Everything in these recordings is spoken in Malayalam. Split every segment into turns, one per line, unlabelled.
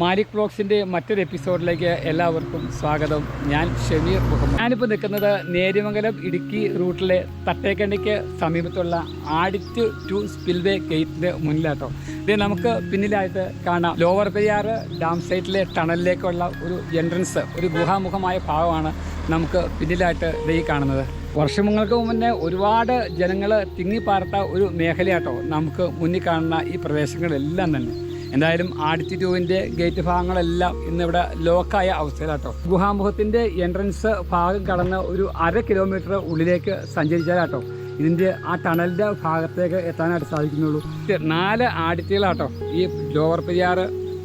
മാലിക് ബ്ലോഗ്സിന്റെ മറ്റൊരു എപ്പിസോഡിലേക്ക് എല്ലാവർക്കും സ്വാഗതം. ഞാൻ ഷമീർ മുഹമ്മദ്. ഞാനിപ്പോൾ നിൽക്കുന്നത് നേര്യമംഗലം ഇടുക്കി റൂട്ടിലെ തട്ടേക്കണ്ടിക്ക് സമീപത്തുള്ള ആഡിറ്റ് ടു സ്പിൽവേ ഗേറ്റിന്റെ മുന്നിലാട്ടോ. ഇത് നമുക്ക് പിന്നിലായിട്ട് കാണാം. ലോവർ പെരിയാർ ഡാം സൈറ്റിലെ ടണലിലേക്കുള്ള ഒരു എൻട്രൻസ് ഒരു ഗുഹാമുഖമായ ഭാഗമാണ് നമുക്ക് പിന്നിലായിട്ട് ഇത് കാണുന്നത്. വർഷങ്ങൾക്ക് മുന്നേ ഒരുപാട് ജനങ്ങൾ തിങ്ങിപ്പാർത്ത ഒരു മേഖലയാട്ടോ നമുക്ക് മുന്നിൽ കാണുന്ന ഈ പ്രദേശങ്ങളെല്ലാം തന്നെ. എന്തായാലും ആഡിറ്റി ടൂവിന്റെ ഗേറ്റ് ഭാഗങ്ങളെല്ലാം ഇന്നിവിടെ ലോക്കായ അവസ്ഥയിലാട്ടോ. ഗുഹാമുഖത്തിന്റെ എൻട്രൻസ് ഭാഗം കടന്ന് ഒരു അര കിലോമീറ്റർ ഉള്ളിലേക്ക് സഞ്ചരിച്ചാലാട്ടോ. ഇതിന്റെ ആ ടണലിന്റെ ഭാഗത്തേക്ക് എത്താനായിട്ട് സാധിക്കുന്നുള്ളൂ. നാല് ആടിറ്റികളാട്ടോ ഈ ലോവർ പെരിയാർ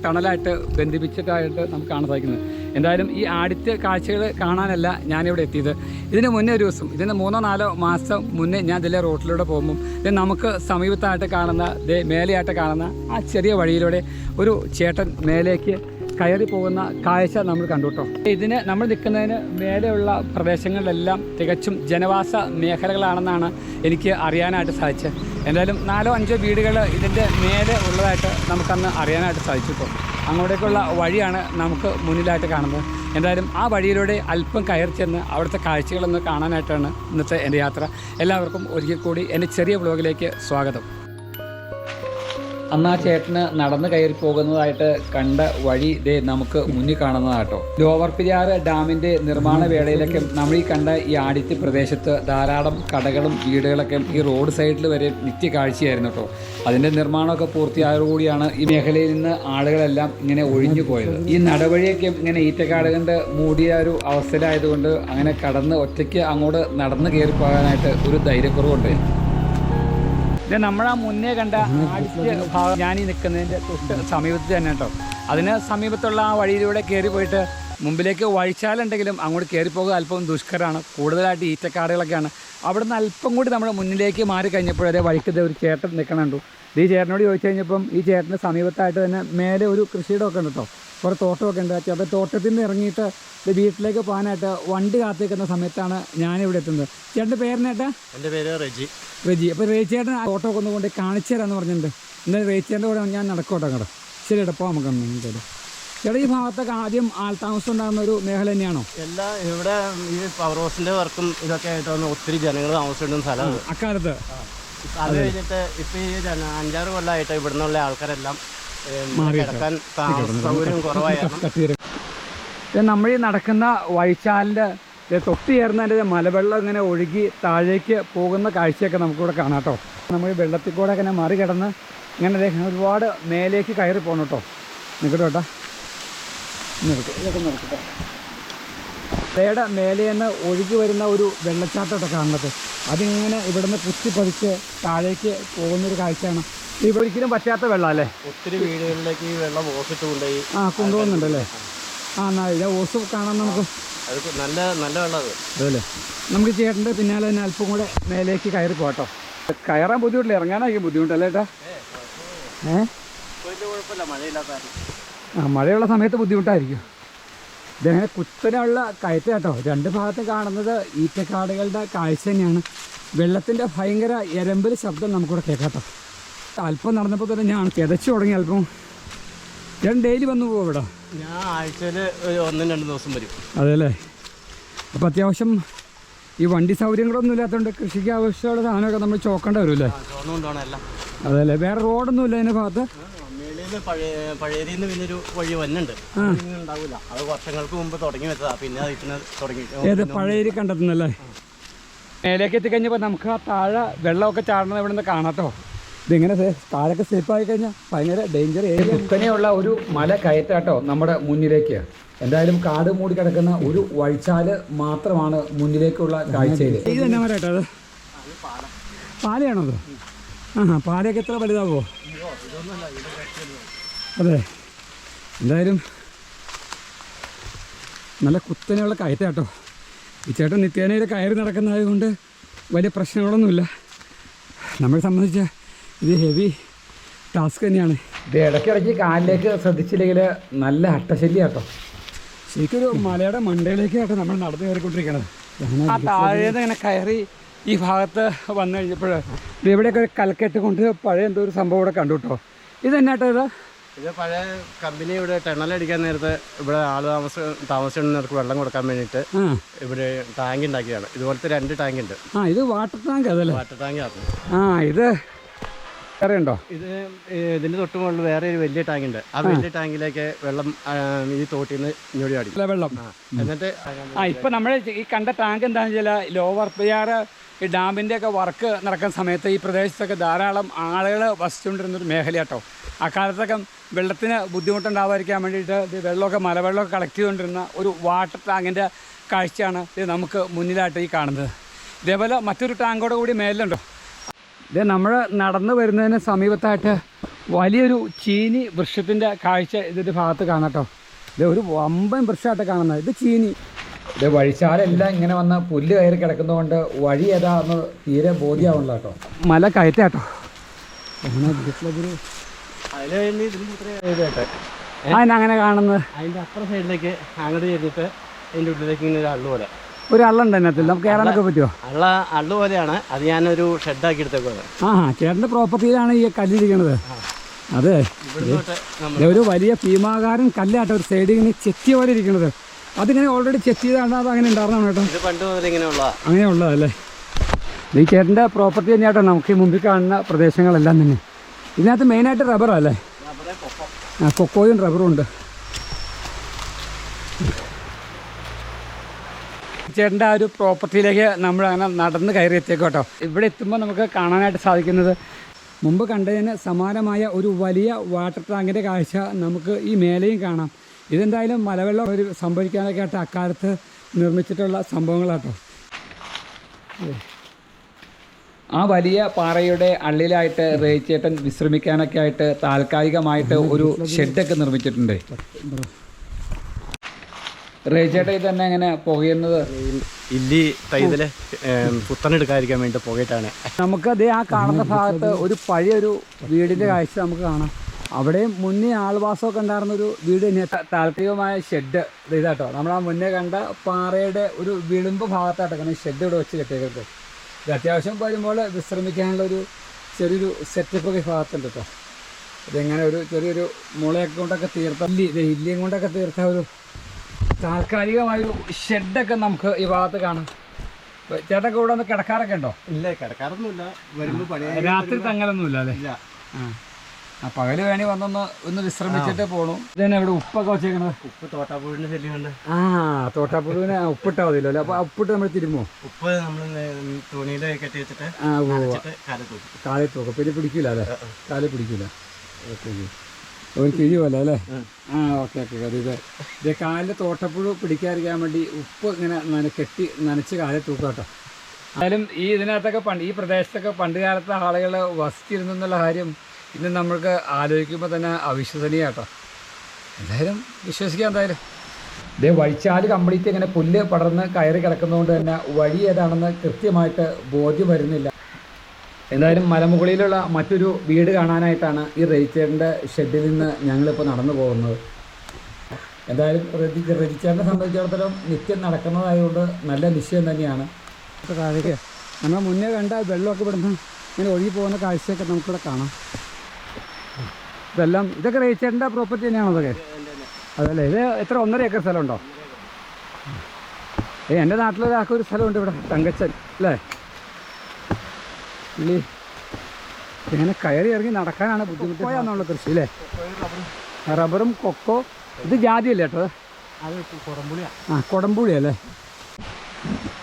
ടണലായിട്ട് ബന്ധിപ്പിച്ചിട്ടായിട്ട് നമുക്ക് കാണാൻ സാധിക്കുന്നത്. എന്തായാലും ഈ ആടിത്തെ കാഴ്ചകൾ കാണാനല്ല ഞാനിവിടെ എത്തിയത്. ഇതിന് മുന്നേ ഒരു ദിവസം ഇതിന് മൂന്നോ നാലോ മാസം മുന്നേ ഞാൻ ഇതിലെ റോട്ടിലൂടെ പോകുമ്പം ഇത് നമുക്ക് സമീപത്തായിട്ട് കാണുന്ന ദേ മേലെയായിട്ട് കാണുന്ന ആ ചെറിയ വഴിയിലൂടെ ഒരു ചേട്ടൻ മേലേക്ക് കയറി പോകുന്ന കാഴ്ച നമ്മൾ കണ്ടുട്ടോ ഇതിന് നമ്മൾ നിൽക്കുന്നതിന് മേലെയുള്ള പ്രദേശങ്ങളിലെല്ലാം തികച്ചും ജനവാസ മേഖലകളാണെന്നാണ് എനിക്ക് അറിയാനായിട്ട് സാധിച്ചത്. എന്തായാലും നാലോ അഞ്ചോ വീടുകൾ ഇതിന്റെ മേലെ ഉള്ളതായിട്ട് നമുക്കന്ന് അറിയാനായിട്ട് സാധിച്ചു ഇപ്പോൾ അങ്ങോട്ടേക്കുള്ള വഴിയാണ് നമുക്ക് മുന്നിലായിട്ട് കാണുന്നത്. എന്തായാലും ആ വഴിയിലൂടെ അല്പം കയറി ചെന്ന് അവിടുത്തെ കാഴ്ചകളൊന്ന് കാണാനായിട്ടാണ് ഇന്നത്തെ എന്റെ യാത്ര. എല്ലാവർക്കും ഒരിക്കൽ കൂടി എന്റെ ചെറിയ ബ്ലോഗിലേക്ക് സ്വാഗതം. അന്ന് ആ ചേട്ടന് നടന്നു കയറി പോകുന്നതായിട്ട് കണ്ട വഴി ദേ നമുക്ക് മുന്നിൽ കാണുന്നതാട്ടോ ലോവർ പിരിയാർ ഡാമിന്റെ നിർമ്മാണ വേളയിലൊക്കെ നമ്മൾ ഈ കണ്ട ഈ ആടിത്തി പ്രദേശത്ത് ധാരാളം കടകളും വീടുകളൊക്കെ ഈ റോഡ് സൈഡിൽ വരെ നിത്യ കാഴ്ചയായിരുന്നു കേട്ടോ. അതിന്റെ നിർമ്മാണമൊക്കെ പൂർത്തിയായതോടുകൂടിയാണ് ഈ മേഖലയിൽ നിന്ന് ആളുകളെല്ലാം ഇങ്ങനെ ഒഴിഞ്ഞു പോയത്. ഈ നടവഴിയൊക്കെ ഇങ്ങനെ ഈറ്റക്കാട് കൊണ്ട് മൂടിയ ഒരു അവസ്ഥയിലായതുകൊണ്ട് അങ്ങനെ കടന്ന് ഒറ്റയ്ക്ക് അങ്ങോട്ട് നടന്നു കയറി പോകാനായിട്ട് ഒരു ധൈര്യക്കുറവുണ്ട്. ഇത് നമ്മളാ മുന്നേ കണ്ട ആദ്യ ഭാഗം ഈ നിൽക്കുന്നതിന്റെ സമീപത്ത് തന്നെ കേട്ടോ. അതിന് സമീപത്തുള്ള ആ വഴിയിലൂടെ കയറി പോയിട്ട് മുമ്പിലേക്ക് വഴിച്ചാലുണ്ടെങ്കിലും അങ്ങോട്ട് കയറിപ്പോകുക പോകുക അല്പം ദുഷ്കരമാണ് കൂടുതലായിട്ട് ഈറ്റക്കാടുകളൊക്കെയാണ്. അവിടുന്ന് അല്പം കൂടി നമ്മൾ മുന്നിലേക്ക് മാറി കഴിഞ്ഞപ്പോഴേ വഴിക്ക് ദേ ഒരു ചേട്ടൻ നിൽക്കണുണ്ടു ഈ ചേട്ടനോട് ചോദിച്ചു കഴിഞ്ഞപ്പം ഈ ചേട്ടന്റെ സമീപത്തായിട്ട് തന്നെ മേലെ ഒരു കൃഷിയിടമൊക്കെ ഉണ്ട് കേട്ടോ. കുറേ തോട്ടമൊക്കെ ഉണ്ടാക്കി. അപ്പോൾ തോട്ടത്തിൽ നിന്ന് ഇറങ്ങിയിട്ട് വീട്ടിലേക്ക് പോകാനായിട്ട് വണ്ടി കാത്തിരിക്കുന്ന സമയത്താണ് ഞാനിവിടെ എത്തുന്നത്. ചേട്ടന്റെ പേരിനേട്ടാ
എന്റെ പേര് റെജി.
റെജി. അപ്പോൾ റേച്ചേട്ടൻ ഓട്ടോ ഒന്ന് കൊണ്ട് കാണിച്ചു തരാമെന്ന് പറഞ്ഞിട്ടുണ്ട്. എന്തായാലും റേച്ചേട്ടന്റെ കൂടെ ഞാൻ നടക്കോട്ടെ അങ്ങോട്ട്. ശരി എടുപ്പോൾ നമുക്ക് എന്തായാലും ചേട്ടാ ഈ ഭാഗത്തൊക്കെ ആദ്യം ആൾതാമസം ഉണ്ടാകുന്ന ഒരു മേഖല തന്നെയാണോ?
എല്ലാ ഇവിടെ ഈ പവർ ഹൗസിന്റെ വർക്കും ഇതൊക്കെ ആയിട്ട് വന്ന് ഒത്തിരി ജനങ്ങൾ താമസിക്കുന്ന സ്ഥലമാണ്.
അക്കാലത്ത്.
അത് കഴിഞ്ഞിട്ട് ഇപ്പം ഈ അഞ്ചാറ് കൊല്ലമായിട്ട് ഇവിടുന്നുള്ള ആൾക്കാരെല്ലാം കിടക്കാൻ സൗകര്യം കുറവായിരുന്നു.
നമ്മൾ ഈ നടക്കുന്ന വഴിച്ചാലിന്റെ തൊട്ട് ചേർന്നതിന്റെ മലവെള്ളം ഇങ്ങനെ ഒഴുകി താഴേക്ക് പോകുന്ന കാഴ്ചയൊക്കെ നമുക്കിവിടെ കാണാം കേട്ടോ. നമ്മൾ ഈ വെള്ളത്തിൽ കൂടെ ഇങ്ങനെ മറികടന്ന് ഇങ്ങനെ ഒരുപാട് മേലേക്ക് കയറി പോകണം കേട്ടോ. നിൽക്കട്ടെ കേട്ടോ. നിർത്തും ഇതൊക്കെ നിർത്തട്ടെ മേലെ നിന്ന് ഒഴുകി വരുന്ന ഒരു വെള്ളച്ചാട്ടമൊക്കെ കാണുന്നത്. അതിങ്ങനെ ഇവിടുന്ന് കുത്തി പതിച്ച് താഴേക്ക് പോകുന്നൊരു കാഴ്ചയാണ് ഇവിടെ ഒരിക്കലും പറ്റാത്ത വെള്ളം അല്ലേ
ഒത്തിരി വീടുകളിലേക്ക് ഈ വെള്ളം ഓസിട്ട് കൊണ്ടുപോയി
ആ കൊണ്ടുപോകുന്നുണ്ടല്ലേ? ആ നല്ല ഓസ് കാണാൻ നമുക്ക്
അത് നല്ല നല്ല വെള്ളം അത്.
അതല്ലേ നമുക്ക് ചേട്ടന്റെ പിന്നാലെ തന്നെ അല്പം കൂടെ മേലേക്ക് കയറി പോട്ടോ കയറാൻ ബുദ്ധിമുട്ടില്ല ഇറങ്ങാനായിരിക്കും ബുദ്ധിമുട്ടല്ലേ ഏട്ടാ? ഏ. ആ മഴയുള്ള സമയത്ത് ബുദ്ധിമുട്ടായിരിക്കും. ഇതങ്ങനെ കുത്തനെയുള്ള കയറ്റം കേട്ടോ രണ്ട് ഭാഗത്ത് കാണുന്നത് ഈറ്റക്കാടുകളുടെ കാഴ്ച തന്നെയാണ്. വെള്ളത്തിന്റെ ഭയങ്കര എരമ്പൽ ശബ്ദം നമുക്കിവിടെ കേൾക്കാം കേട്ടോ അല്പം നടന്നപ്പോൾ തന്നെ ഞാൻ കിതച്ചു തുടങ്ങി അല്പം. ഞാൻ ഡെയിലി വന്നു പോകും ഇവിടെ.
ഞാൻ ആഴ്ചയിൽ ഒന്നും രണ്ടു ദിവസം വരും.
അതെല്ലേ? അപ്പോൾ അത്യാവശ്യം ഈ വണ്ടി സൗകര്യങ്ങളൊന്നും ഇല്ലാത്തതുകൊണ്ട് കൃഷിക്ക് ആവശ്യമുള്ള സാധനമൊക്കെ നമ്മൾ ചോക്കേണ്ടി വരുമല്ലേ അതെല്ലേ? വേറെ റോഡൊന്നും ഇല്ല അതിന്റെ ഭാഗത്ത്? ഏത് പഴയരി കണ്ടെത്തുന്നല്ലേ? മേലേക്ക് എത്തിക്കഴിഞ്ഞപ്പോൾ നമുക്ക് ആ താഴെ വെള്ളമൊക്കെ ചാടുന്നത് ഇവിടെ നിന്ന് കാണാട്ടോ ഇതിങ്ങനെ താഴൊക്കെ സേഫ് ആയി കഴിഞ്ഞാൽ ഭയങ്കര ഡേഞ്ചർ ഏരിയ കുത്തനെയുള്ള ഒരു മല കയറ്റാട്ടോ നമ്മുടെ മുന്നിലേക്ക്. എന്തായാലും കാട് മൂടി കിടക്കുന്ന ഒരു വഴിച്ചാൽ മാത്രമാണ് മുന്നിലേക്കുള്ള കാഴ്ചയിൽ ഇത് തന്നെ മരട്ടോ അത്. പാലയാണോ അത് ആ പാലയൊക്കെ എത്ര വലുതാവോ? അതെ. എന്തായാലും നല്ല കുത്തനെയുള്ള കയറ്റാട്ടോ. ഈ ചേട്ടൻ നിത്യേനയിൽ കയറി നടക്കുന്നതായത് കൊണ്ട് വലിയ പ്രശ്നങ്ങളൊന്നുമില്ല. നമ്മളെ സംബന്ധിച്ച് ഇത് ഹെവി ടാസ്ക് തന്നെയാണ്. ഇത് ഇടയ്ക്കിടയ്ക്ക് കാലിലേക്ക് ശ്രദ്ധിച്ചില്ലെങ്കിൽ നല്ല അട്ടശല്യ കേട്ടോ ശരിക്കൊരു മലയുടെ മണ്ടയിലേക്ക് കേട്ടോ നമ്മൾ നടന്നു കയറിക്കൊണ്ടിരിക്കണത്. ആ താഴേന്ന് ഇങ്ങനെ കയറി ഈ ഭാഗത്ത് വന്നു കഴിഞ്ഞപ്പോൾ ഇവിടെയൊക്കെ ഒരു കൽക്കെട്ട് കൊണ്ട് പഴയ എന്തോ ഒരു സംഭവം ഇവിടെ കണ്ടു കേട്ടോ ഇത് എന്നാട്ടോ ഇത്?
ഇത് പഴയ കമ്പനി ഇവിടെ ടണലടിക്കാൻ നേരത്തെ ഇവിടെ ആൾ താമസം താമസിക്കുന്നവർക്ക് വെള്ളം കൊടുക്കാൻ വേണ്ടിയിട്ട് ഇവിടെ ടാങ്ക് ഉണ്ടാക്കിയതാണ്. ഇതുപോലത്തെ രണ്ട് ടാങ്ക് ഉണ്ട്.
ആ ഇത് വാട്ടർ ടാങ്ക് അതല്ലേ?
വാട്ടർ ടാങ്ക് ആണ്
ആ ഇത് അറിയണ്ടോ
ഇത് ഇതിന്റെ തൊട്ട് മുകളിൽ വേറെ ഒരു വലിയ ടാങ്ക് ഉണ്ട്. ആ വലിയ ടാങ്കിലേക്ക് വെള്ളം ഈ തോട്ടിൽ നിന്ന്
വെള്ളം.
എന്നിട്ട്
ആ ഇപ്പൊ നമ്മൾ ഈ കണ്ട ടാങ്ക് എന്താണെന്ന് വെച്ചാൽ ലോവർ പെരിയാർ ഈ ഡാമിന്റെ ഒക്കെ വർക്ക് നടക്കുന്ന സമയത്ത് ഈ പ്രദേശത്തൊക്കെ ധാരാളം ആളുകൾ വസിച്ചുകൊണ്ടിരുന്ന ഒരു മേഖലയാട്ടോ അക്കാലത്തൊക്കെ വെള്ളത്തിന് ബുദ്ധിമുട്ടുണ്ടാവാതിരിക്കാൻ വേണ്ടിയിട്ട് ഇത് വെള്ളമൊക്കെ മലവെള്ളമൊക്കെ കളക്ട് ചെയ്തുകൊണ്ടിരുന്ന ഒരു വാട്ടർ ടാങ്കിന്റെ കാഴ്ചയാണ് ഇത് നമുക്ക് മുന്നിലായിട്ട് ഈ കാണുന്നത്. ഇതേപോലെ മറ്റൊരു ടാങ്കോടെ കൂടി മേലുണ്ടോ ഇത് നമ്മൾ നടന്നു വരുന്നതിന് സമീപത്തായിട്ട് വലിയൊരു ചീനി വൃക്ഷത്തിന്റെ കാഴ്ച ഇതിന്റെ ഭാഗത്ത് കാണാം കേട്ടോ. ഇത് ഒരു വമ്പൻ വൃക്ഷമായിട്ട് കാണുന്നത്. ഇത് ചീനി. ഇത് വഴിച്ചാലെല്ലാം ഇങ്ങനെ വന്ന് പുല്ല് കയറി കിടക്കുന്നതുകൊണ്ട് വഴി ഏതാന്ന് തീരെ ബോധ്യമാവുന്നില്ല കേട്ടോ. മല കയറ്റാട്ടോ അങ്ങനെ വീട്ടിലൊരു അതിന് അങ്ങനെ കാണുന്നത്?
അതിന്റെ അപ്പുറ സൈഡിലേക്ക് അങ്ങോട്ട് ചെയ്തിട്ട് അതിന്റെ ഉള്ളിലേക്ക് ഇങ്ങനെ ഒരു
ഒരു അള്ളുണ്ട് അതിനകത്ത് നമുക്ക് കയറാനൊക്കെ പറ്റുമോ?
അള്ള അള്ളു പോലെയാണ്. അത് ഞാനൊരു ഷെഡാക്കി എടുത്തേക്കുന്നത്
ആ ചേട്ടന്റെ പ്രോപ്പർട്ടിയിലാണ് ഈ കല്ലിരിക്കണത്. അതെ. ഒരു വലിയ ഭീമാകാരൻ കല്ലായിട്ട് ഒരു സൈഡിൽ ഇങ്ങനെ ചെത്തി പോലെ ഇരിക്കുന്നത് അതിങ്ങനെ ഓൾറെഡി ചെത്തി ചെയ്താണ് അത് അങ്ങനെ ഉണ്ടായിരുന്നു കേട്ടോ
പണ്ട് മുതൽ ഇങ്ങനെയുള്ള.
അങ്ങനെ ഉള്ളതല്ലേ? ഈ ചേട്ടന്റെ പ്രോപ്പർട്ടി തന്നെയാട്ടോ നമുക്ക് ഈ മുമ്പിൽ കാണുന്ന പ്രദേശങ്ങളെല്ലാം തന്നെ. ഇതിനകത്ത് മെയിനായിട്ട് റബ്ബറല്ലേ ആ കൊക്കോയും റബ്ബറും ഉണ്ട്. ചേട്ടന്റെ ആ ഒരു പ്രോപ്പർട്ടിയിലേക്ക് നമ്മൾ അങ്ങനെ നടന്ന് കയറി എത്തിയേക്കും കേട്ടോ. ഇവിടെ എത്തുമ്പോൾ നമുക്ക് കാണാനായിട്ട് സാധിക്കുന്നത് മുമ്പ് കണ്ടതിന് സമാനമായ ഒരു വലിയ വാട്ടർ ടാങ്കിന്റെ കാഴ്ച നമുക്ക് ഈ മേലെയും കാണാം. ഇതെന്തായാലും മലവെള്ളം ഒരു സംഭവിക്കാനൊക്കെ ആയിട്ട് അക്കാലത്ത് നിർമ്മിച്ചിട്ടുള്ള സംഭവങ്ങളാട്ടോ ആ വലിയ പാറയുടെ അള്ളിലായിട്ട് റേച്ചേട്ടൻ വിശ്രമിക്കാനൊക്കെ ആയിട്ട് താൽക്കാലികമായിട്ട് ഒരു ഷെഡൊക്കെ നിർമ്മിച്ചിട്ടുണ്ട്. റേച്ചേട്ടൻ ഇത് തന്നെ എങ്ങനെ പുകയുന്നത്?
ഇല്ലി തൈതൽ പുത്തനെടുക്കാതിരിക്കാൻ വേണ്ടി പുകയിട്ടാണ്.
നമുക്ക് അതേ ആ കാണുന്ന ഭാഗത്ത് ഒരു പഴയൊരു വീടിന്റെ കാഴ്ച നമുക്ക് കാണാം. അവിടെയും മുന്നേ ആൾവാസമൊക്കെ ഉണ്ടായിരുന്ന ഒരു വീട് തന്നെയാണ് താല്പര്യമായ ഷെഡ് ഇതാട്ടോ. നമ്മൾ ആ മുന്നേ കണ്ട പാറയുടെ ഒരു വിളിമ്പ് ഭാഗത്തായിട്ടൊക്കെ ഷെഡ് ഇവിടെ വെച്ച് കെട്ടിയത് ഇത് അത്യാവശ്യം വരുമ്പോൾ വിശ്രമിക്കാനുള്ള ഒരു ചെറിയൊരു സെറ്റപ്പ് ഒക്കെ ഭാഗത്തുണ്ട് കേട്ടോ ഇതെങ്ങനെ ഒരു ചെറിയൊരു മുളയൊക്കെ കൊണ്ടൊക്കെ തീർത്ത ഇല്ലി ഇല്ലിയും കൊണ്ടൊക്കെ തീർത്ത ഒരു താൽക്കാലികമായൊരു ഷെഡൊക്കെ നമുക്ക് ഈ ഭാഗത്ത് കാണാം. ചേട്ടൊക്കെ ഇവിടെ ഒന്ന് കിടക്കാറൊക്കെ ഉണ്ടോ?
ഇല്ല കിടക്കാറൊന്നുമില്ല. വരുമ്പോൾ
രാത്രി തങ്ങലൊന്നുമില്ല അല്ലേ?
ഇല്ല.
ആ. പകൽ വേണി വന്നൊന്ന് ഒന്ന് വിശ്രമിച്ചിട്ട് പോണു. ഇതന്നെ ഇവിടെ ഉപ്പൊക്കെ വെച്ചേക്കണത്.
ഉപ്പ് തോട്ടാപ്പുഴുവിന്റെ ശല്യം
ആ തോട്ടാപ്പുഴുവിന് ഉപ്പിട്ടാ മതിയല്ലോ അല്ലേ? അപ്പോൾ ഉപ്പിട്ട് നമ്മൾ തിരുമോ?
ഉപ്പ് നമ്മൾ തുണിയിൽ കെട്ടി വെച്ചിട്ട്
കാലത്തോക്കും
വെച്ചിട്ട് കാലത്ത് തൂക്കും.
കാലിൽ തൂക്കം. പിന്നെ പിടിക്കില്ല അല്ലേ? കാലിൽ പിടിക്കില്ല ഓക്കെ. ഒരു കിഴി പോലെ അല്ലേ? ആ. ഓക്കെ ഓക്കെ അത് ഇത് ഇത് കാലിൽ തോട്ടപ്പുഴു പിടിക്കാതിരിക്കാൻ വേണ്ടി ഉപ്പ് ഇങ്ങനെ നന കെട്ടി നനച്ച് കാലിൽ തൂക്കാട്ടോ കേട്ടോ. എന്തായാലും ഈ ഇതിനകത്തൊക്കെ പണ്ട് ഈ പ്രദേശത്തൊക്കെ പണ്ട് കാലത്തെ ആളുകൾ വസിച്ചിരുന്നു എന്നുള്ള കാര്യം ഇന്ന് നമ്മൾക്ക് ആലോചിക്കുമ്പോൾ തന്നെ അവിശ്വസനീയ കേട്ടോ. എന്തായാലും വിശ്വസിക്കാം എന്തായാലും. ഇതേ വഴിച്ചാൽ കംപ്ലീറ്റ് ഇങ്ങനെ പുല്ല് പടർന്ന് കയറി കിടക്കുന്നതുകൊണ്ട് തന്നെ വഴി ഏതാണെന്ന് കൃത്യമായിട്ട് ബോധ്യം വരുന്നില്ല. എന്തായാലും മലമുകളിലുള്ള മറ്റൊരു വീട് കാണാനായിട്ടാണ് ഈ റെജിച്ചേറിന്റെ ഷെഡിൽ നിന്ന് ഞങ്ങളിപ്പോൾ നടന്നു പോകുന്നത്. എന്തായാലും റെജി സംബന്ധിച്ചിടത്തോളം നിത്യം നടക്കുന്നതായതുകൊണ്ട് നല്ല നിശ്ചയം തന്നെയാണ്. താഴേക്ക്. നമ്മൾ മുന്നേ കണ്ട വെള്ളമൊക്കെ ഇവിടുന്ന് ഇങ്ങനെ ഒഴുകി പോകുന്ന കാഴ്ചയൊക്കെ നമുക്കിവിടെ കാണാം. ഇതെല്ലാം ഇതൊക്കെ റെജിച്ചേറിന്റെ പ്രോപ്പർട്ടി തന്നെയാണോ അതൊക്കെ അതല്ലേ. ഇത് എത്ര ഒന്നര ഏക്കർ സ്ഥലമുണ്ടോ? ഏ എന്റെ നാട്ടിലൊരാൾക്ക് ഒരു സ്ഥലമുണ്ട് ഇവിടെ തങ്കച്ചൻ അല്ലേ? പുള്ളി ഇങ്ങനെ കയറി ഇറങ്ങി നടക്കാനാണ് ബുദ്ധിമുട്ട്. പോയാന്നുള്ള കൃഷി അല്ലേ റബ്ബറും. കൊക്കോ. ഇത് ജാതിയല്ലേ കേട്ടോ? ആ കൊടമ്പുഴി അല്ലേ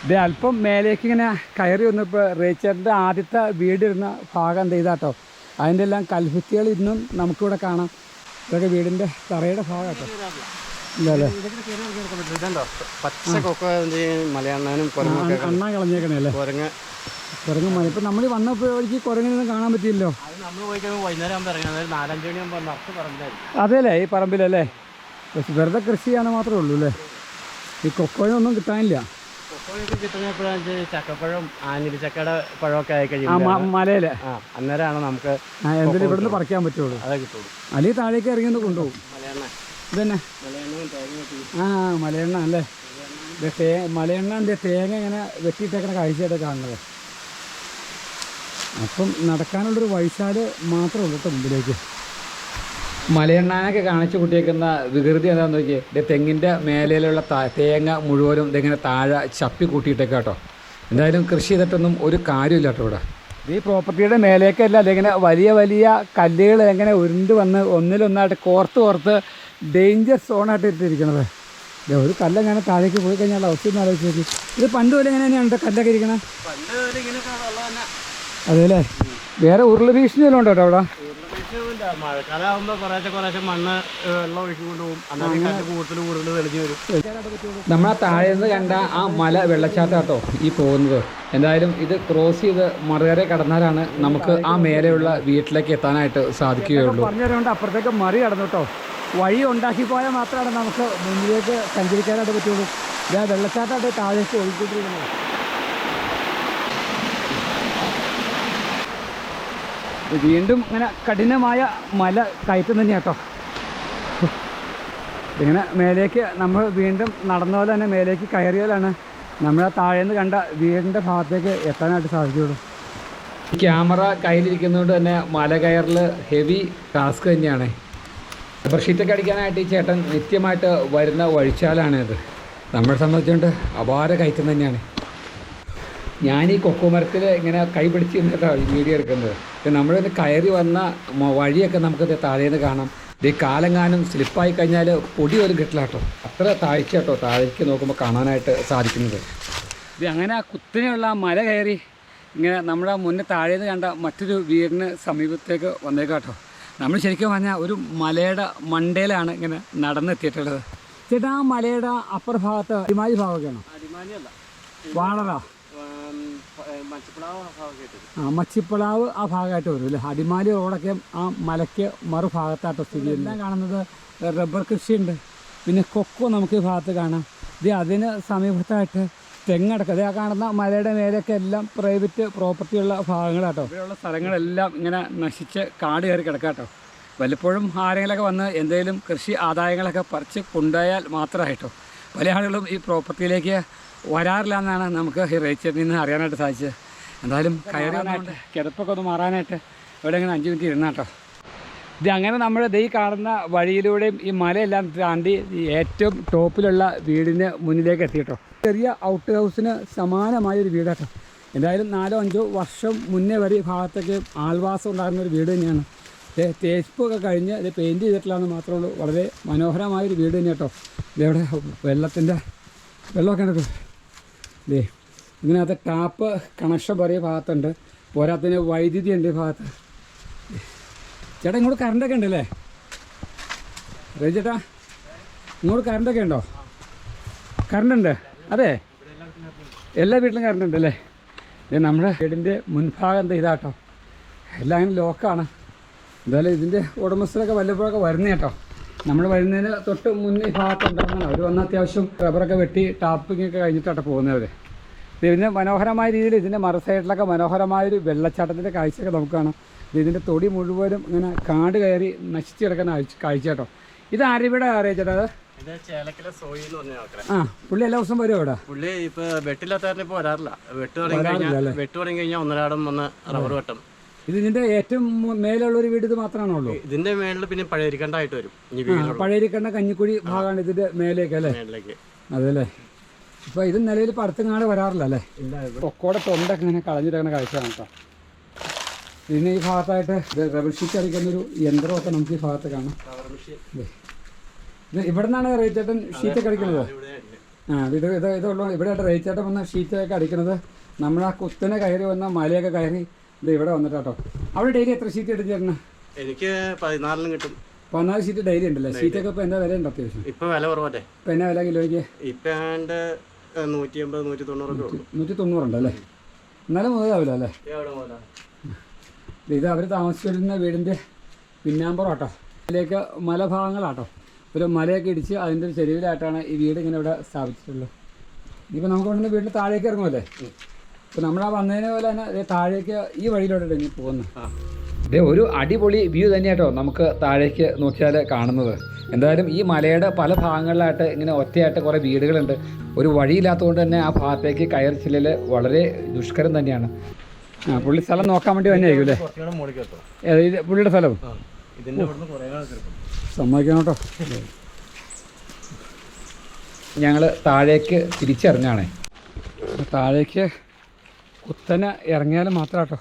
ഇത് അല്പം മേലേക്ക് ഇങ്ങനെ കയറി വന്നപ്പോൾ റേച്ചറിന്റെ ആദ്യത്തെ വീടിരുന്ന ഭാഗം എന്ത് ചെയ്താട്ടോ അതിന്റെ എല്ലാം കൽഭിത്തികൾ ഇന്നും നമുക്കിവിടെ കാണാം. ഇതൊക്കെ വീടിന്റെ തറയുടെ ഭാഗം കേട്ടോ. ഇല്ല അല്ലേ?
ഇതുണ്ടോ? പച്ച കൊക്ക
അണ്ണാൻ കളഞ്ഞേക്കണേ അല്ലേ?
കുരങ്ങ്
മതി. ഇപ്പം നമ്മൾ വന്നപ്പോഴേക്ക് കുരങ്ങിനൊന്നും കാണാൻ പറ്റിയില്ലോ അതെല്ലേ ഈ പറമ്പിലല്ലേ? പക്ഷെ വെറുതെ കൃഷി ചെയ്യാൻ മാത്രമേ ഉള്ളൂ അല്ലേ? ഈ കൊക്കോയൊന്നും കിട്ടാനില്ല.
ചക്കപ്പഴം പഴമൊക്കെ ആയി
മലയിലെ.
അന്നേരമാണ് നമുക്ക്
ഇവിടുന്ന് പറിക്കാൻ പറ്റുള്ളൂ.
കിട്ടുള്ളൂ.
അല്ലെങ്കിൽ താഴേക്ക് ഇറങ്ങി ഒന്ന് കൊണ്ടുപോകും ഇതന്നെ. ആ മലയെണ്ണ അല്ലേ? മലയെണ്ണ. എന്റെ തേങ്ങ ഇങ്ങനെ വെട്ടിയിട്ടേക്കണ കാഴ്ചയായിട്ട് കാണുന്നത്. അപ്പം നടക്കാനുള്ളൊരു വഴിശാൽ മാത്രമേ ഉള്ളൂ കേട്ടോ മുമ്പിലേക്ക്. മലയണ്ണാനൊക്കെ കാണിച്ചു കൂട്ടിയേക്കുന്ന വികൃതി എന്താണെന്ന് നോക്കിയേ? ഇത് തെങ്ങിന്റെ മേലയിലുള്ള താ- തേങ്ങ മുഴുവനും ഇതിങ്ങനെ താഴെ ചപ്പി കൂട്ടിയിട്ടേക്കാം കേട്ടോ എന്തായാലും കൃഷി ചെയ്തിട്ടൊന്നും ഒരു കാര്യമില്ല കേട്ടോ ഇവിടെ. ഈ പ്രോപ്പർട്ടിയുടെ മേലേക്കല്ല അതിങ്ങനെ വലിയ വലിയ കല്ലുകൾ എങ്ങനെ ഉരുണ്ട് വന്ന് ഒന്നിലൊന്നായിട്ട് കോർത്ത് കോർത്ത് ഡേഞ്ചർ സോണായിട്ട് ഇട്ടിരിക്കണത്. ദേ ഒരു കല്ലെങ്ങനെ താഴേക്ക് പോയി കഴിഞ്ഞാൽ അവസ്ഥ ഒന്ന് ആലോചിച്ച് ഇത് പണ്ട് പോലെ എങ്ങനെയാണ് കല്ലൊക്കെ ഇരിക്കണേ?
പണ്ട് തന്നെ
അതെല്ലേ? വേറെ ഉരുള ഭീഷണി വല്ലതും ഉണ്ടോ അവിടെ?
നമ്മളാ കുറേശ്ശെ അന്നേരം വരും
നമ്മൾ താഴെ നിന്ന് കണ്ട ആ മല വെള്ളച്ചാട്ടാട്ടോ ഈ പോകുന്നത്. എന്തായാലും ഇത് ക്രോസ് ചെയ്ത് മറുകര കടന്നാലാണ് നമുക്ക് ആ മേലെയുള്ള വീട്ടിലേക്ക് എത്താനായിട്ട് സാധിക്കുകയുള്ളൂ. പറഞ്ഞതുകൊണ്ട് അപ്പുറത്തേക്ക് മറി കടന്നു കേട്ടോ. വഴി ഉണ്ടാക്കി പോയാൽ മാത്രമാണ് നമുക്ക് മുന്നിലേക്ക് സഞ്ചരിക്കാനായിട്ട് പറ്റുള്ളൂ. ഞാൻ വെള്ളച്ചാട്ടമായിട്ട് താഴേക്ക് ഒഴുകിക്കൊണ്ടിരിക്കുന്നത്. വീണ്ടും ഇങ്ങനെ കഠിനമായ മല കയറ്റം തന്നെ കേട്ടോ ഇങ്ങനെ മേലേക്ക് നമ്മൾ വീണ്ടും നടന്ന പോലെ തന്നെ മേലേക്ക് കയറിയാലാണ് നമ്മൾ ആ താഴേന്ന് കണ്ട വീടിന്റെ ഭാഗത്തേക്ക് എത്താനായിട്ട് സാധിക്കുള്ളൂ ക്യാമറ കയ്യിലിരിക്കുന്നതുകൊണ്ട് തന്നെ മല കയറിൽ ഹെവി ടാസ്ക് തന്നെയാണ്. റബ്ബർ ഷീറ്റൊക്കെ അടിക്കാനായിട്ട് ഈ ചേട്ടൻ നിത്യമായിട്ട് വരുന്ന വഴിച്ചാലാണിത് നമ്മളെ സംബന്ധിച്ചുകൊണ്ട് അപാര കയറ്റം തന്നെയാണ്. ഞാൻ ഈ കൊക്കോ മരത്തിൽ ഇങ്ങനെ കൈ പിടിച്ച് നിന്നിട്ടാണ് ഈ വീഡിയോ എടുക്കുന്നത്. നമ്മൾ നമ്മളിത് കയറി വന്ന വഴിയൊക്കെ നമുക്കത് താഴേന്ന് കാണാം. ഇത് ഈ കാലെങ്ങാനും സ്ലിപ്പായി കഴിഞ്ഞാൽ പൊടി ഒരു കിട്ടില്ല കേട്ടോ അത്ര താഴ്ച കേട്ടോ താഴേക്ക് നോക്കുമ്പോൾ കാണാനായിട്ട് സാധിക്കുന്നത്. ഇത് അങ്ങനെ കുത്തിനെയുള്ള മല കയറി ഇങ്ങനെ നമ്മുടെ മുന്നേ താഴേന്ന് കണ്ട മറ്റൊരു വീടിന് സമീപത്തേക്ക് വന്നേക്കാം കേട്ടോ നമ്മൾ ശരിക്കും പറഞ്ഞാൽ ഒരു മലയുടെ മണ്ടയിലാണ് ഇങ്ങനെ നടന്നെത്തിയിട്ടുള്ളത്. ചേട്ടാ ആ മലയുടെ അപ്പുറ ഭാഗത്ത് അടിമാലി ഭാഗമൊക്കെയാണോ? വാളറ? ആ മച്ചിപ്പളാവ് ആ ഭാഗമായിട്ട് വരും അല്ലേ? അടിമാലി റോഡൊക്കെ ആ മലയ്ക്ക് മറുഭാഗത്തായിട്ട് സ്ഥിതി എല്ലാം കാണുന്നത് റബ്ബർ കൃഷിയുണ്ട്. പിന്നെ കൊക്കോ നമുക്ക് ഈ ഭാഗത്ത് കാണാം. ഇത് അതിന് സമീപത്തായിട്ട് തെങ്ങടക്കം. അതേ ആ കാണുന്ന മലയുടെ മേലെയൊക്കെ എല്ലാം പ്രൈവറ്റ് പ്രോപ്പർട്ടിയുള്ള ഭാഗങ്ങളാട്ടോ. ഇവിടെയുള്ള സ്ഥലങ്ങളെല്ലാം ഇങ്ങനെ നശിച്ച് കാട് കയറി കിടക്കാട്ടോ. വല്ലപ്പോഴും ആരെങ്കിലൊക്കെ വന്ന് എന്തെങ്കിലും കൃഷി ആദായങ്ങളൊക്കെ പറിച്ച് കൊണ്ടുപോയാൽ മാത്രമായിട്ടോ. പല ആളുകളും ഈ പ്രോപ്പർട്ടിയിലേക്ക് വരാറില്ല എന്നാണ് നമുക്ക് ഈ റേച്ചറിൽ നിന്ന് അറിയാനായിട്ട് സാധിച്ചത്. എന്തായാലും കയറി വന്നായിട്ട് കിടപ്പൊക്കെ ഒന്ന് മാറാനായിട്ട് ഇവിടെ ഇങ്ങനെ അഞ്ച് മിനിറ്റ് ഇരുന്നാട്ടോ. ഇത് അങ്ങനെ നമ്മൾ ദേ ഈ കാണുന്ന വഴിയിലൂടെയും ഈ മലയെല്ലാം താണ്ടി ഏറ്റവും ടോപ്പിലുള്ള വീടിന് മുന്നിലേക്ക് എത്തിയിട്ടോ. ചെറിയ ഔട്ട് ഹൗസിന് സമാനമായ ഒരു വീടാട്ടോ. എന്തായാലും നാലോ അഞ്ചോ വർഷം മുന്നേ വരെ ഭാഗത്തൊക്കെ ആൾവാസം ഉണ്ടാകുന്ന ഒരു വീട് തന്നെയാണ്. ദേ തേപ്പൊക്കെ കഴിഞ്ഞ് ഇത് പെയിന്റ് ചെയ്തിട്ടില്ലാന്ന് മാത്രമേ ഉള്ളൂ. വളരെ മനോഹരമായൊരു വീട് തന്നെ കേട്ടോ. ഇതെവിടെ വെള്ളത്തിന്റെ വെള്ളമൊക്കെ ഉണ്ടോ ദേ ഇതിനകത്ത് ടാപ്പ് കണക്ഷൻ പറയ ഭാഗത്തുണ്ട്. പോരാത്തതിന് വൈദ്യുതി ഉണ്ട് ഈ ഭാഗത്ത്. ചേട്ടാ ഇങ്ങോട്ട് കറണ്ടൊക്കെ ഉണ്ടല്ലേ? റേ ചേട്ടാ ഇങ്ങോട്ട് കറണ്ടൊക്കെ ഉണ്ടോ? കറണ്ടുണ്ട് അതെ. എല്ലാ വീട്ടിലും കറണ്ട് ഉണ്ട് അല്ലേ? ഇത് നമ്മുടെ വീടിന്റെ മുൻഭാഗം എന്താ ഇതാട്ടോ എല്ലാം ലോക്കാണ് എന്തായാലും ഇതിന്റെ ഉടമസ്ഥരൊക്കെ വല്ലപ്പോഴൊക്കെ വരുന്ന കേട്ടോ. നമ്മൾ വരുന്നതിന് തൊട്ട് മുന്നേ ഭാഗത്തുണ്ടാകുന്നതാണ് അവർ വന്ന അത്യാവശ്യം റബ്ബറൊക്കെ വെട്ടി ടാപ്പിംഗ് ഒക്കെ കഴിഞ്ഞിട്ടാട്ടോ പോകുന്നത് ഇതിന്റെ മനോഹരമായ രീതിയിൽ ഇതിന്റെ മറ സൈഡിലൊക്കെ മനോഹരമായൊരു വെള്ളച്ചാട്ടത്തിന്റെ കാഴ്ചയൊക്കെ നമുക്ക് കാണാം. ഇത് ഇതിന്റെ തൊടി മുഴുവനും ഇങ്ങനെ കാട് കയറി നശിച്ച് കിടക്കുന്ന കാഴ്ച കേട്ടോ. ഇത് ആര്യവിടെ അറിയിച്ചേട്ടാ അത്? ആ പുള്ളി എല്ലാ ദിവസം വരും ഇവിടെ?
പുള്ളി ഇപ്പൊ വെട്ടില്ലാത്ത കാരണം ഇപ്പൊ വരാറില്ല. വെട്ട് തുടങ്ങി കഴിഞ്ഞാൽ? വെട്ട് തുടങ്ങി കഴിഞ്ഞാൽ ഒന്നരാടം വന്ന് റബ്ബർ വെട്ടും
ഇത് ഇതിന്റെ ഏറ്റവും മേലുള്ള ഒരു വീട് ഇത് മാത്രമാണല്ലോ
ഇതിന്റെ മേളിൽ പിന്നെ പഴയരിക്കണ്ടായിട്ട് വരും.
പഴയരിക്കണ്ട കഞ്ഞിക്കുഴി ഭാഗമാണ് ഇതിന്റെ മേലേക്ക് അല്ലേ? അതെല്ലേ? ഇപ്പൊ ഇത് നിലവിൽ പടുത്തങ്ങാട് വരാറില്ല അല്ലേ? പൊക്കോടെ തൊണ്ടൊക്കെ ഇങ്ങനെ കളഞ്ഞിട്ടങ്ങനെ കാഴ്ചയാണ് കേട്ടോ. ഇതിന് ഈ ഭാഗത്തായിട്ട് റബ്ബർ ഷീറ്റ് അടിക്കുന്നൊരു യന്ത്രമൊക്കെ നമുക്ക് ഈ ഭാഗത്ത് കാണാം. ഇവിടെ നിന്നാണ് റേച്ചേട്ടൻ ഷീറ്റൊക്കെ അടിക്കുന്നത്. ആ ഇത് ഇത് ഇതുള്ളൂ. ഇവിടെ റേച്ചേട്ടൻ വന്ന ഷീറ്റൊക്കെ അടിക്കുന്നത്. നമ്മൾ ആ കുത്തിനെ കയറി വന്ന മലയൊക്കെ കയറി ഇത് ഇവിടെ വന്നിട്ട് കേട്ടോ അവിടെ ഡെയിലി എത്ര ഷീറ്റ് അടിച്ചേട്ടന്
എനിക്ക് പതിനാലിനും കിട്ടും.
പതിനാല് ഷീറ്റ് ഡെയിലി ഉണ്ടല്ലേ? ഷീറ്റൊക്കെ ഇപ്പോൾ എന്താ വില ഉണ്ട് അത്യാവശ്യം?
ഇപ്പൊ വില കുറവല്ലേ?
ഇപ്പം എന്നാ വില കിലോയ്ക്ക്?
ഇപ്പൊ ഏതാണ്ട് നൂറ്റി എൺപത് നൂറ്റി തൊണ്ണൂറൊക്കെ ഉള്ളൂ.
നൂറ്റി തൊണ്ണൂറുണ്ടല്ലേ എന്നാലും മുതലാവില്ല അല്ലേ?
എവിടെ മുതലാ?
ഇത് അവർ താമസിച്ചിരുന്ന വീടിന്റെ പിന്നാമ്പുറം ആട്ടോ ഇതിലേക്ക് മലഭാഗങ്ങളാട്ടോ. ഒരു മലയൊക്കെ ഇടിച്ച് അതിന്റെ ഒരു ചെരുവിലായിട്ടാണ് ഈ വീട് ഇങ്ങനെ ഇവിടെ സ്ഥാപിച്ചിട്ടുള്ളത്. ഇനിയിപ്പോൾ നമുക്ക് ഇവിടുന്ന് വീട്ടിൽ താഴേക്ക് ഇറങ്ങുമല്ലേ? ഇപ്പോൾ നമ്മൾ ആ വന്നതിനെ പോലെ തന്നെ താഴേക്ക് ഈ വഴിയിലോട്ടാണ് ഇനി പോകുന്നത് ഇതേ ഒരു അടിപൊളി വ്യൂ തന്നെയാട്ടോ നമുക്ക് താഴേക്ക് നോക്കിയാൽ കാണുന്നത്. എന്തായാലും ഈ മലയുടെ പല ഭാഗങ്ങളിലായിട്ട് ഇങ്ങനെ ഒറ്റയായിട്ട് കുറേ വീടുകളുണ്ട്. ഒരു വഴിയില്ലാത്തതുകൊണ്ട് തന്നെ ആ ഭാഗത്തേക്ക് കയറി ചെല്ലൽ വളരെ ദുഷ്കരം തന്നെയാണ്. ആ പുള്ളി സ്ഥലം നോക്കാൻ വേണ്ടി തന്നെ ആയിരിക്കും അല്ലേ പുള്ളിയുടെ സ്ഥലം?
സമ്മതിക്കാനോട്ടോ
സമ്മതിക്കണം കേട്ടോ. ഞങ്ങൾ താഴേക്ക് തിരിച്ചറിഞ്ഞാണേ. താഴേക്ക് കുത്തനെ ഇറങ്ങിയാൽ മാത്രം കേട്ടോ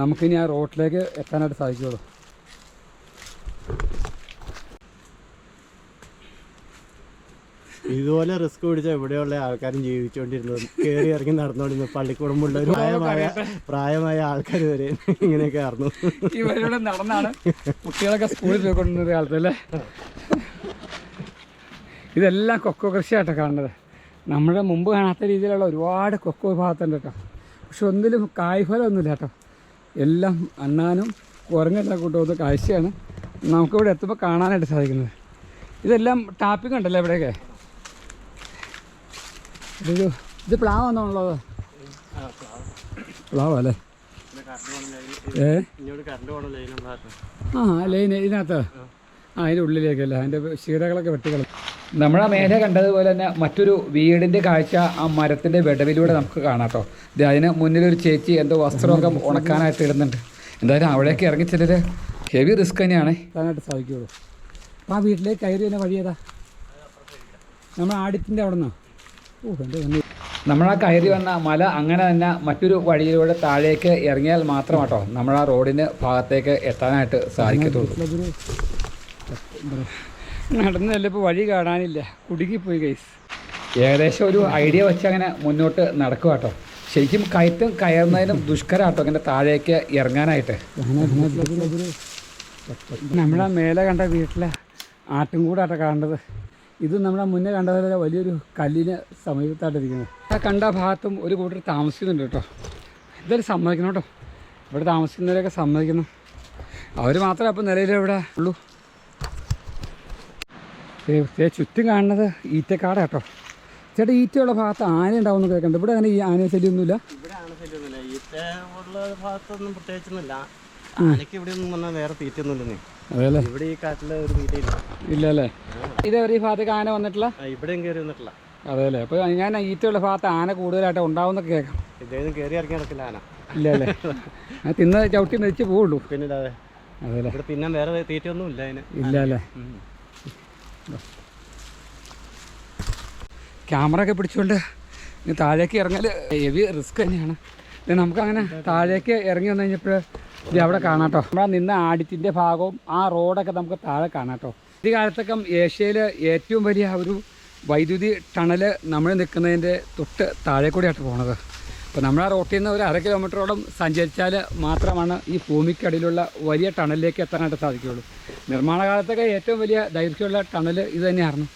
നമുക്കിനി ആ റോട്ടിലേക്ക് എത്താനായിട്ട് സാധിക്കുള്ളൂ.
ഇതുപോലെ റിസ്ക് പിടിച്ച ഇവിടെയുള്ള ആൾക്കാരും ജീവിച്ചുകൊണ്ടിരുന്നത് കയറി ഇറങ്ങി നടന്നുകൊണ്ടിരുന്നത് പള്ളിക്കുടമ്പുള്ള ഒരു പ്രായമായ പ്രായമായ ആൾക്കാർ വരെ ഇങ്ങനെയൊക്കെ ആയിരുന്നു.
ഇവരിവിടെ നടന്നാണ് കുട്ടികളൊക്കെ സ്കൂളിൽ പോയിക്കൊണ്ടിരുന്ന കാലത്ത് അല്ലേ? ഇതെല്ലാം കൊക്കോ കൃഷിയാട്ടോ കാണുന്നത്. നമ്മുടെ മുമ്പ് കാണാത്ത രീതിയിലുള്ള ഒരുപാട് കൊക്കോ ഭാഗത്തുണ്ട് കേട്ടോ. പക്ഷെ ഒന്നിലും കായ്ഫലമൊന്നുമില്ല കേട്ടോ. എല്ലാം അണ്ണാനും കുരങ്ങെല്ലാം കൊണ്ടുപോകുന്ന കാഴ്ചയാണ്. നമുക്കിവിടെ എത്തുമ്പോൾ കാണാനായിട്ട് സാധിക്കുന്നത്. ഇതെല്ലാം ടാപ്പിംഗ് ഉണ്ടല്ലോ ഇവിടെയൊക്കെ? ഇതൊരു ഇത് പ്ലാവാണെന്നുള്ളത് പ്ലാവ് അല്ലേ? ഏ? ആ ലൈൻ ഇതിനകത്ത്. അതിന്റെ ഉള്ളിലേക്കല്ല. അതിന്റെ ശീലകളൊക്കെ വെട്ടിക്കള ആ മേലെ കണ്ടതുപോലെ തന്നെ മറ്റൊരു വീടിന്റെ കാഴ്ച ആ മരത്തിന്റെ വിടവിലൂടെ നമുക്ക് കാണാം കേട്ടോ. അതിന് മുന്നിലൊരു ചേച്ചി എന്തോ വസ്ത്രമൊക്കെ ഉണക്കാനായിട്ട് ഇടുന്നുണ്ട്. എന്തായാലും അവിടേക്ക് ഇറങ്ങിച്ചെല്ലത് ഹെവി റിസ്ക് തന്നെയാണ്. അതിനായിട്ട് സാധിക്കുള്ളൂ. അപ്പോൾ ആ വീട്ടിലേക്ക് കയറി തന്നെ വഴിയേതാ നമ്മൾ ആടിത്തിന്റെ അവിടെ നിന്നോ? ഓ എന്റെ നമ്മളാ കയറി വന്ന മല അങ്ങനെ തന്നെ മറ്റൊരു വഴിയിലൂടെ താഴേക്ക് ഇറങ്ങിയാൽ മാത്രം കേട്ടോ നമ്മൾ ആ റോഡിന് ഭാഗത്തേക്ക് എത്താനായിട്ട് സാധിക്കത്തുള്ളൂ. നടന്നല്ല ഇപ്പൊ വഴി കാണാനില്ല. കുടുങ്ങിപ്പോയി കൈസ് ഏകദേശം ഒരു ഐഡിയ വെച്ച് അങ്ങനെ മുന്നോട്ട് നടക്കുക കേട്ടോ ശരിക്കും കയറ്റം കയറുന്നതിനും ദുഷ്കരാട്ടോ ഇങ്ങനെ താഴേക്ക് ഇറങ്ങാനായിട്ട്. നമ്മളെ മേലെ കണ്ട വീട്ടിലെ ആട്ടും കൂടാട്ടോ കാണേണ്ടത് ഇത് നമ്മളെ മുന്നേ കണ്ടതല്ല വലിയൊരു കല്ലിന് സമീപത്തായിട്ടിരിക്കുന്നത് ആ കണ്ട ഭാഗത്തും ഒരു കൂട്ടർ താമസിക്കുന്നുണ്ട് കേട്ടോ എന്തായാലും സമ്മതിക്കണം കേട്ടോ ഇവിടെ താമസിക്കുന്നവരൊക്കെ സമ്മതിക്കണം അവർ മാത്രമേ അപ്പോൾ നിലയിൽ ഇവിടെ ഉള്ളൂ. ചുറ്റും കാണുന്നത് ഈറ്റക്കാട് കേട്ടോ. ചേട്ടാ ഈറ്റയുള്ള ഭാഗത്ത് ആന ഉണ്ടാവും എന്ന് കേൾക്കണ്ട ഇവിടെ അങ്ങനെ ഈ ആന ശല്യമൊന്നുമില്ല?
ഇവിടെ ആണ് ശല്യമൊന്നുമില്ല. ഈറ്റ ഉള്ള ഭാഗത്തൊന്നും പ്രത്യേകിച്ചൊന്നുമില്ല. ആനയ്ക്ക് ഇവിടെ ഒന്നും വന്നാൽ വേറെ ഇവിടെ ഈ കാട്ടിൽ ഒരു തീറ്റയില്ല.
ഇല്ല അല്ലേ ഇതേവരെ ഈ ഭാഗത്തേക്ക് ആന വന്നിട്ടില്ല?
ഇവിടെയും കയറി വന്നിട്ടില്ല.
അതെല്ലേ അപ്പോൾ ഞാൻ ഈറ്റയുള്ള ഭാഗത്ത് ആന കൂടുതലായിട്ട് ഉണ്ടാവുന്നൊക്കെ കേൾക്കാം.
ഇദ്ദേഹം കയറി ഇറങ്ങി നടക്കില്ല ആന.
ഇല്ല അല്ലേ ആ തിന്ന് ചവിട്ടി മെതിച്ച് പോവുള്ളൂ.
പിന്നെ
അതെല്ലേ
ഇവിടെ പിന്നെ വേറെ തീറ്റയൊന്നും ഇല്ല അതിന്.
ഇല്ല അല്ലേ. ക്യാമറ ഒക്കെ പിടിച്ചുകൊണ്ട് താഴേക്ക് ഇറങ്ങൽ ഹെവി റിസ്ക് തന്നെയാണ്. നമുക്ക് നമുക്കങ്ങനെ താഴേക്ക് ഇറങ്ങി വന്നു കഴിഞ്ഞപ്പോൾ ഇത് അവിടെ കാണാട്ടോ. നമ്മുടെ നിന്ന ആടിത്തിന്റെ ഭാഗവും ആ റോഡൊക്കെ നമുക്ക് താഴെ കാണാട്ടോ. ഈ കാലത്തൊക്കെ ഏഷ്യയിലെ ഏറ്റവും വലിയ ഒരു വൈദ്യുതി ടണൽ നമ്മൾ നിൽക്കുന്നതിന്റെ തൊട്ട് താഴെ കൂടിയായിട്ട് പോണത്. അപ്പോൾ നമ്മൾ ആ റോട്ടിൽ നിന്ന് ഒരു അര കിലോമീറ്ററോളം സഞ്ചരിച്ചാൽ മാത്രമാണ് ഈ ഭൂമിക്കടിയിലുള്ള വലിയ ടണലിലേക്ക് എത്താനായിട്ട് സാധിക്കുകയുള്ളൂ. നിർമ്മാണ കാലത്തൊക്കെ ഏറ്റവും വലിയ ദൈർഘ്യമുള്ള ടണൽ ഇത് തന്നെയായിരുന്നു.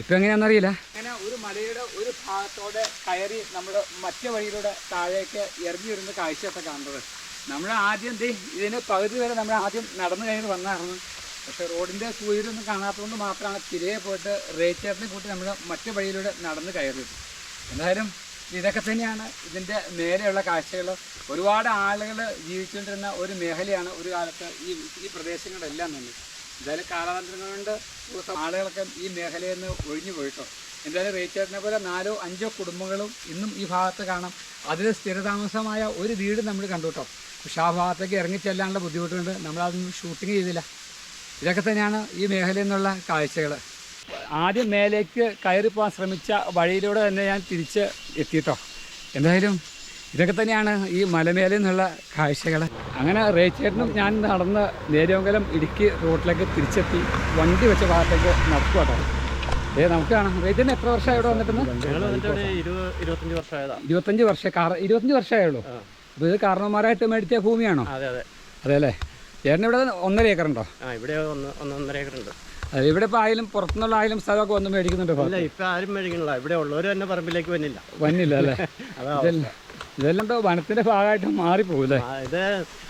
ഇപ്പം എങ്ങനെയാണെന്നറിയില്ല. അങ്ങനെ ഒരു മലയുടെ ഒരു ഭാഗത്തോടെ കയറി നമ്മൾ മറ്റു വഴിയിലൂടെ താഴേക്ക് ഇറങ്ങി വരുന്ന കാഴ്ചയൊക്കെ കാണുന്നത്. നമ്മൾ ആദ്യം ദേ ഇതിന് പകുതി വരെ നമ്മൾ ആദ്യം നടന്നു കഴിഞ്ഞ് വന്നായിരുന്നു. പക്ഷേ റോഡിന്റെ സൂര്യനൊന്നും കാണാത്തതുകൊണ്ട് മാത്രമാണ് തിരികെ പോയിട്ട് റേച്ചേറിനെ കൂട്ടി നമ്മൾ മറ്റു വഴിയിലൂടെ നടന്ന് കയറിയത്. എന്തായാലും ഇതൊക്കെ തന്നെയാണ് ഇതിന്റെ നേരെയുള്ള കാഴ്ചകൾ ഒരുപാട് ആളുകൾ ജീവിച്ചുകൊണ്ടിരുന്ന ഒരു മേഖലയാണ് ഒരു കാലത്ത് ഈ ഈ പ്രദേശങ്ങളെല്ലാം തന്നെ. എന്തായാലും കാലാന്തരങ്ങൾ കൊണ്ട് ആളുകളൊക്കെ ഈ മേഖലയിൽ നിന്ന് ഒഴിഞ്ഞു പോയിട്ടോ. എന്തായാലും റേച്ചേട്ടിനെ പോലെ നാലോ അഞ്ചോ കുടുംബങ്ങളും ഇന്നും ഈ ഭാഗത്ത് കാണാം. അതിൽ സ്ഥിരതാമസമായ ഒരു വീട് നമ്മൾ കണ്ടു കേട്ടോ പക്ഷെ ആ ഭാഗത്തേക്ക് ഇറങ്ങി ചെല്ലാനുള്ള ബുദ്ധിമുട്ടുണ്ട്. നമ്മളതൊന്നും ഷൂട്ടിങ് ചെയ്തില്ല. ഇതൊക്കെ തന്നെയാണ് ഈ മേഖലയിൽ നിന്നുള്ള കാഴ്ചകൾ ആദ്യം മേലേക്ക് കയറി പോകാൻ ശ്രമിച്ച വഴിയിലൂടെ തന്നെ ഞാൻ തിരിച്ച് എത്തിയിട്ടോ. എന്തായാലും ഇതൊക്കെ തന്നെയാണ് ഈ മലമേലിൽ നിന്നുള്ള കാഴ്ചകൾ. അങ്ങനെ റേച്ചേട്ടനും ഞാൻ നടന്ന് നേരോങ്കലം ഇടുക്കി റോട്ടിലേക്ക് തിരിച്ചെത്തി വണ്ടി വെച്ച ഭാഗത്തേക്ക് നടക്കുക കേട്ടോ ഏ നമുക്ക് കാണാം. റേച്ചേട്ടൻ എത്ര വർഷമായി ഇവിടെ വന്നിട്ടെന്ന്?
ഞങ്ങൾ വന്നിട്ട് ഇവിടെ ഇരുപത് ഇരുപത്തഞ്ച്
വർഷം. കാർ ഇരുപത്തഞ്ച് വർഷമായുള്ളൂ. അപ്പോൾ ഇത് കാരണവന്മാരായിട്ട് മേടിച്ച ഭൂമിയാണോ?
അതെ അതെ.
അതെ അല്ലേ ചേട്ടൻ ഇവിടെ ഒന്നര ഏക്കർ ഉണ്ടോ
ഇവിടെ ഒന്ന് ഒന്നൊന്നര ഏക്കർ ഉണ്ട്
ഇവിടെ ഇപ്പൊ ആയാലും പുറത്തുനിന്നുള്ള ആയാലും സ്ഥലമൊക്കെ വന്ന് മേടിക്കുന്നുണ്ട്
ഇല്ല ഇപ്പൊ ആരും മേടിക്കണില്ല. ഇവിടെ ഉള്ളവർ തന്നെ പറമ്പിലേക്ക് വന്നില്ല.
വന്നില്ല അല്ലേ? ഇതെല്ലാം ഇപ്പൊ വനത്തിന്റെ ഭാഗമായിട്ട് മാറിപ്പോകും
ആ, ഇത്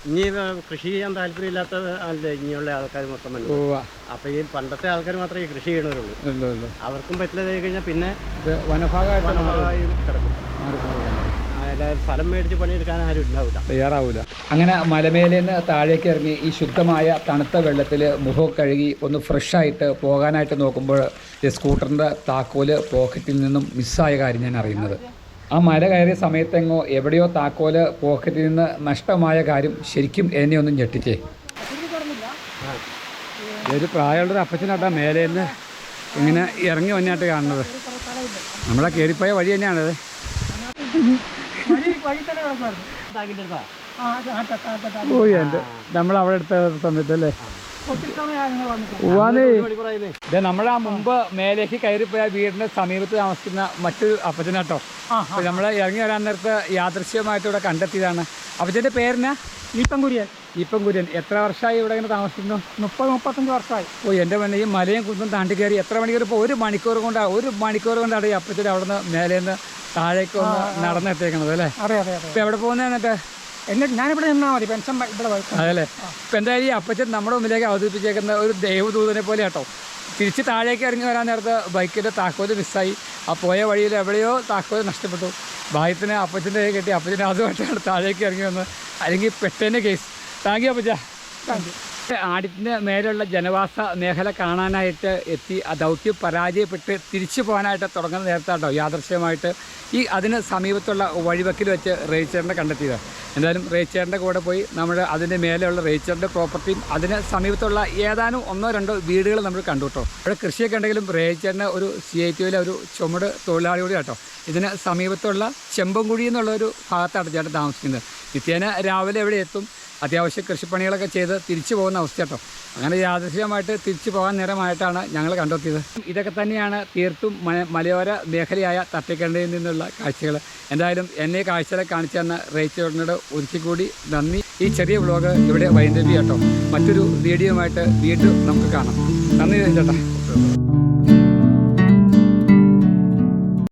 ഇനി കൃഷി ചെയ്യാൻ താല്പര്യമില്ലാത്ത അല്ലേ ഇനിയുള്ള ആൾക്കാർ മൊത്തം അപ്പൊ ഈ പണ്ടത്തെ ആൾക്കാർ മാത്രമേ ഈ കൃഷി ചെയ്യണവരുള്ളൂ. അവർക്കും പറ്റില്ല കഴിഞ്ഞാൽ പിന്നെ
വനഭാഗമായിട്ട് മാറിപ്പോകും
കിടക്കും. എല്ലാവരും സ്ഥലം മേടിച്ച് പണിയെടുക്കാൻ ആരും ഉണ്ടാവില്ല
തയ്യാറാവില്ല അങ്ങനെ മലമേലിൽ നിന്ന് താഴേക്ക് ഇറങ്ങി ഈ ശുദ്ധമായ തണുത്ത വെള്ളത്തിൽ മുഖം കഴുകി ഒന്ന് ഫ്രഷായിട്ട് പോകാനായിട്ട് നോക്കുമ്പോൾ ഈ സ്കൂട്ടറിന്റെ താക്കോൽ പോക്കറ്റിൽ നിന്നും മിസ്സായ കാര്യം ഞാൻ അറിയുന്നത്. ആ മല കയറിയ സമയത്തെങ്ങോ എവിടെയോ താക്കോൽ പോക്കറ്റിൽ നിന്ന് നഷ്ടമായ കാര്യം ശരിക്കും എന്നെ ഒന്നും ഞെട്ടിച്ചേ. ഒരു പ്രായമുള്ളൊരു അപ്പച്ചനാട്ടാ മേലെ നിന്ന് ഇങ്ങനെ ഇറങ്ങി വന്നായിട്ട് കാണുന്നത്. നമ്മളെ കയറിപ്പോയ വഴി തന്നെയാണത്. ഓ എന്റെ. നമ്മൾ അവിടെ എടുത്ത സമയത്ത് അല്ലേ ഇത് നമ്മളെ ആ മുമ്പ് മേലേക്ക് കയറിപ്പോയ വീടിന്റെ സമീപത്ത് താമസിക്കുന്ന മറ്റൊരു അപ്പച്ചനാട്ടോ ആ നമ്മൾ ഇറങ്ങി വരാൻ നേരത്തെ യാദൃശ്യമായിട്ട് ഇവിടെ കണ്ടെത്തിയതാണ്. അപ്പച്ചന്റെ പേരിന്
ഈപ്പം കുര്യൻ
ഈപ്പം കുര്യൻ എത്ര വർഷമായി ഇവിടെ ഇങ്ങനെ താമസിക്കുന്നു?
മുപ്പത് മുപ്പത്തഞ്ച് വർഷമായി.
ഓ എന്റെ മണ്ണി ഈ മലയും കുന്നും താണ്ടി കയറി എത്ര മണിക്കൂർ ഇപ്പോൾ ഒരു മണിക്കൂർ കൊണ്ടാണ് ഒരു മണിക്കൂർ കൊണ്ടാണ് ഈ അപ്പച്ചൻ അവിടെ നിന്ന് മേലേന്ന് താഴേക്ക് ഒന്ന് നടന്നെത്തിയേക്കണത് അല്ലേ?
അതെ അതെ അതെ.
ഇപ്പം എവിടെ പോകുന്നത് എന്നിട്ട്?
എന്നിട്ട് ഞാനിവിടെ നിന്നാൽ മതി. പെൻഷൻ ഇവിടെ
അതല്ലേ. ഇപ്പം എന്തായാലും ഈ അപ്പച്ചൻ നമ്മുടെ മുമ്പിലേക്ക് അവതരിപ്പിച്ചേക്കുന്ന ഒരു ദൈവദൂതനെ പോലെ കേട്ടോ. തിരിച്ച് താഴേക്ക് ഇറങ്ങി വരാൻ നേരത്തെ ബൈക്കിന്റെ താക്കോൽ മിസ്സായി. ആ പോയ വഴിയിൽ എവിടെയോ താക്കോൽ നഷ്ടപ്പെട്ടു. ഭാഗ്യത്തിന് അപ്പച്ചന്റെ കൈ കെട്ടി അപ്പച്ചന്റെ അതുമായിട്ടാണ് താഴേക്ക് ഇറങ്ങി വന്നത് അല്ലെങ്കിൽ പെട്ടേന്റെ കേസ്. താങ്ക് യു അപ്പച്ച. ആടിന്റെ മേലുള്ള ജനവാസ മേഖല കാണാനായിട്ട് എത്തി. ദൗത്യം പരാജയപ്പെട്ട് തിരിച്ചു പോകാനായിട്ട് തുടങ്ങുന്ന നേരത്താട്ടോ യാദൃശ്യമായിട്ട് ഈ അതിന് സമീപത്തുള്ള വഴിവക്കിൽ വെച്ച് റേച്ചറിനെ കണ്ടെത്തിയത്. എന്തായാലും റേച്ചറിന്റെ കൂടെ പോയി നമ്മൾ അതിന്റെ മേലെയുള്ള റേച്ചറിന്റെ പ്രോപ്പർട്ടിയും അതിന് സമീപത്തുള്ള ഏതാനും ഒന്നോ രണ്ടോ വീടുകൾ നമ്മൾ കണ്ടു കേട്ടോ ഇവിടെ കൃഷിയൊക്കെ ഉണ്ടെങ്കിലും റേച്ചറിന് ഒരു സി ഐ ടിയിലെ ഒരു ചുമട് തൊഴിലാളിയോട് കൂടി കേട്ടോ ഇതിന് സമീപത്തുള്ള ചെമ്പൻകുഴി എന്നുള്ള ഒരു ഭാഗത്താണ് ചേട്ടൻ താമസിക്കുന്നത്. നിത്യേന രാവിലെ എവിടെ എത്തും? അത്യാവശ്യം കൃഷിപ്പണികളൊക്കെ ചെയ്ത് തിരിച്ചു പോകുന്ന അവസ്ഥ കേട്ടോ. അങ്ങനെ യാദൃശ്യമായിട്ട് തിരിച്ചു പോകാൻ നേരമായിട്ടാണ് ഞങ്ങൾ കണ്ടെത്തിയത്. ഇതൊക്കെ തന്നെയാണ് തീർത്തും മലയോര മേഖലയായ തട്ടിക്കണ്ടയിൽ നിന്നുള്ള കാഴ്ചകൾ. എന്തായാലും എന്നെ കാഴ്ചകളെ കാണിച്ചു തന്ന റേച്ചോടിനോട് ഒരിക്കൽ കൂടി നന്ദി. ഈ ചെറിയ വ്ലോഗ് ഇവിടെ വൈദ്യുതി കേട്ടോ. മറ്റൊരു വീഡിയോ ആയിട്ട് വീണ്ടും നമുക്ക് കാണാം. നന്ദി ചേട്ടാ